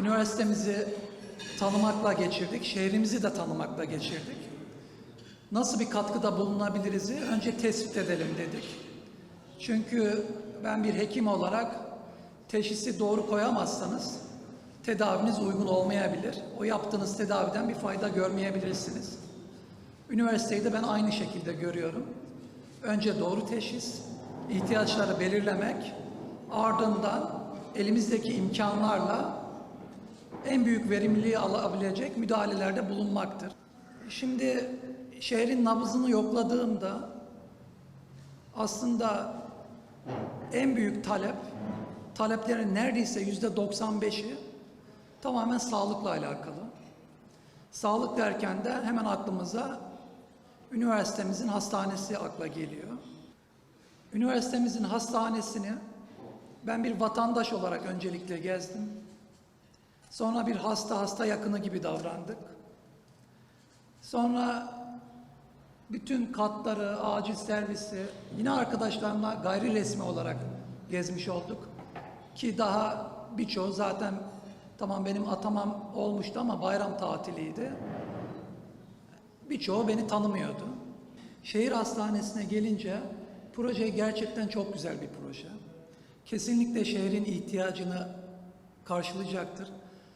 üniversitemizi tanımakla geçirdik, şehrimizi de tanımakla geçirdik. Nasıl bir katkıda bulunabiliriz'i önce tespit edelim dedik. Çünkü ben bir hekim olarak teşhisi doğru koyamazsanız tedaviniz uygun olmayabilir. O yaptığınız tedaviden bir fayda görmeyebilirsiniz. Üniversiteyi de ben aynı şekilde görüyorum. Önce doğru teşhis, ihtiyaçları belirlemek, ardından elimizdeki imkanlarla en büyük verimliliği alabilecek müdahalelerde bulunmaktır. Şimdi şehrin nabzını yokladığımda aslında en büyük talep, taleplerin neredeyse yüzde 95'i tamamen sağlıkla alakalı. Sağlık derken de hemen aklımıza üniversitemizin hastanesi akla geliyor. Üniversitemizin hastanesini ben bir vatandaş olarak öncelikle gezdim. Sonra bir hasta hasta yakını gibi davrandık. Sonra bütün katları, acil servisi yine arkadaşlarımla gayri resmi olarak gezmiş olduk. Ki daha birçoğu zaten tamam benim atamam olmuştu ama bayram tatiliydi. Birçoğu beni tanımıyordu. Şehir hastanesine gelince proje gerçekten çok güzel bir proje. Kesinlikle şehrin ihtiyacını karşılayacaktır.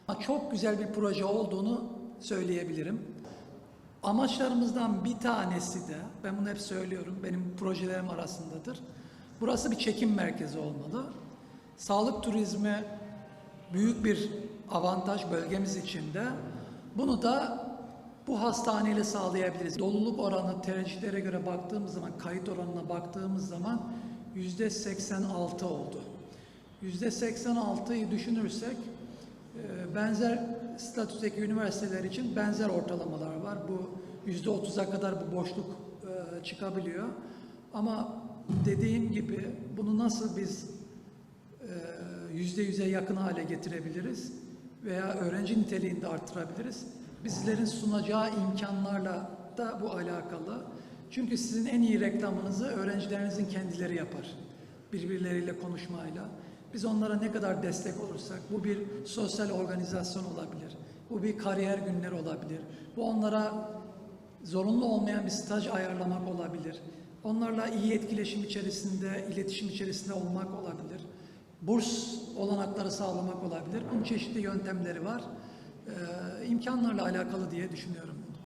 Ama Çok güzel bir proje olduğunu söyleyebilirim. Amaçlarımızdan bir tanesi de, ben bunu hep söylüyorum, benim projelerim arasındadır. Burası bir çekim merkezi olmalı. Sağlık turizmi büyük bir avantaj bölgemiz için de. Bunu da bu hastaneyle sağlayabiliriz. Doluluk oranı tercihlere göre baktığımız zaman, kayıt oranına baktığımız zaman yüzde 86 oldu. Yüzde 86'yı düşünürsek e, benzer statüdeki üniversiteler için benzer ortalamalar var. Bu yüzde 30'a kadar bu boşluk e, çıkabiliyor. Ama dediğim gibi bunu nasıl biz e, yüzde yüze yakın hale getirebiliriz veya öğrenci niteliğinde arttırabiliriz. Bizlerin sunacağı imkanlarla da bu alakalı. Çünkü sizin en iyi reklamınızı öğrencilerinizin kendileri yapar. Birbirleriyle konuşmayla. Biz onlara ne kadar destek olursak, bu bir sosyal organizasyon olabilir, bu bir kariyer günleri olabilir, bu onlara zorunlu olmayan bir staj ayarlamak olabilir, onlarla iyi etkileşim içerisinde, iletişim içerisinde olmak olabilir, burs olanakları sağlamak olabilir. Bunun çeşitli yöntemleri var. Ee, imkanlarla alakalı diye düşünüyorum.